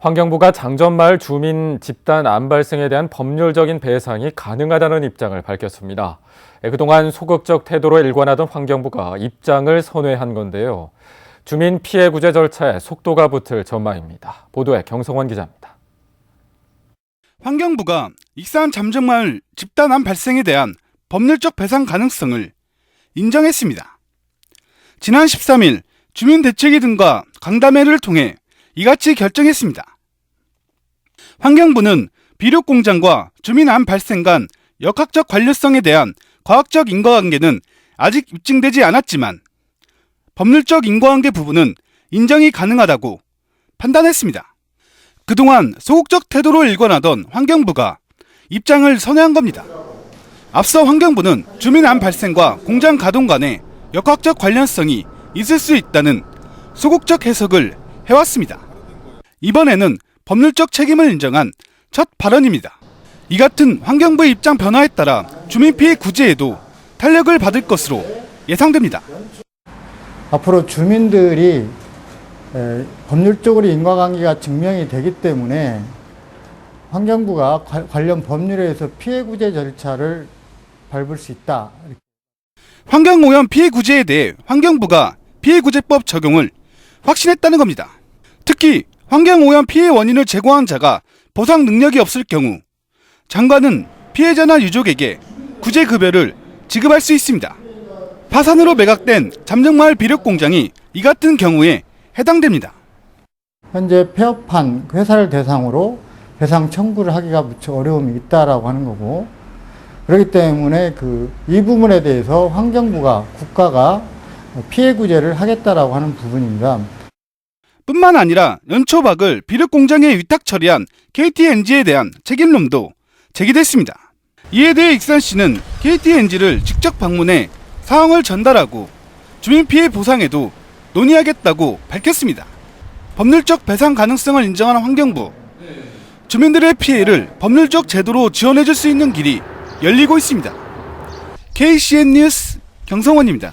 환경부가 장전마을 주민 집단 암 발생에 대한 법률적인 배상이 가능하다는 입장을 밝혔습니다. 예, 그동안 소극적 태도로 일관하던 환경부가 입장을 선회한 건데요. 주민 피해 구제 절차에 속도가 붙을 전망입니다. 보도에 경성원 기자입니다. 환경부가 익산 잠정마을 집단암 발생에 대한 법률적 배상 가능성을 인정했습니다. 지난 13일 주민 대책위 등과 강담회를 통해 이같이 결정했습니다. 환경부는 비료 공장과 주민 암 발생 간 역학적 관련성에 대한 과학적 인과관계는 아직 입증되지 않았지만 법률적 인과관계 부분은 인정이 가능하다고 판단했습니다. 그동안 소극적 태도로 일관하던 환경부가 입장을 선회한 겁니다. 앞서 환경부는 주민 암 발생과 공장 가동 간의 역학적 관련성이 있을 수 있다는 소극적 해석을 해왔습니다. 이번에는 법률적 책임을 인정한 첫 발언입니다. 이 같은 환경부의 입장 변화에 따라 주민 피해 구제에도 탄력을 받을 것으로 예상됩니다. 앞으로 주민들이 에, 법률적으로 인과관계가 증명이 되기 때문에 환경부가 관- 관련 법률에 의해서 피해 구제 절차를 밟을 수 있다. 환경오염 피해 구제에 대해 환경부가 피해 구제법 적용을 확신했다는 겁니다. 특히 환경오염 피해 원인을 제공한 자가 보상 능력이 없을 경우 장관은 피해자나 유족에게 구제급여를 지급할 수 있습니다. 파산으로 매각된 잠정마을 비료공장이 이 같은 경우에 해당됩니다. 현재 폐업한 회사를 대상으로 배상 청구를 하기가 무척 어려움이 있다라고 하는 거고 그렇기 때문에 그 이 부분에 대해서 환경부가 국가가 피해 구제를 하겠다라고 하는 부분입니다. 뿐만 아니라 연초박을 비료 공장에 위탁 처리한 KTNG에 대한 책임론도 제기됐습니다. 이에 대해 익산시는 KTNG를 직접 방문해 사항을 전달하고 주민 피해 보상에도 논의하겠다고 밝혔습니다. 법률적 배상 가능성을 인정한 환경부 주민들의 피해를 법률적 제도로 지원해줄 수 있는 길이 열리고 있습니다. KCN 뉴스 경성원입니다.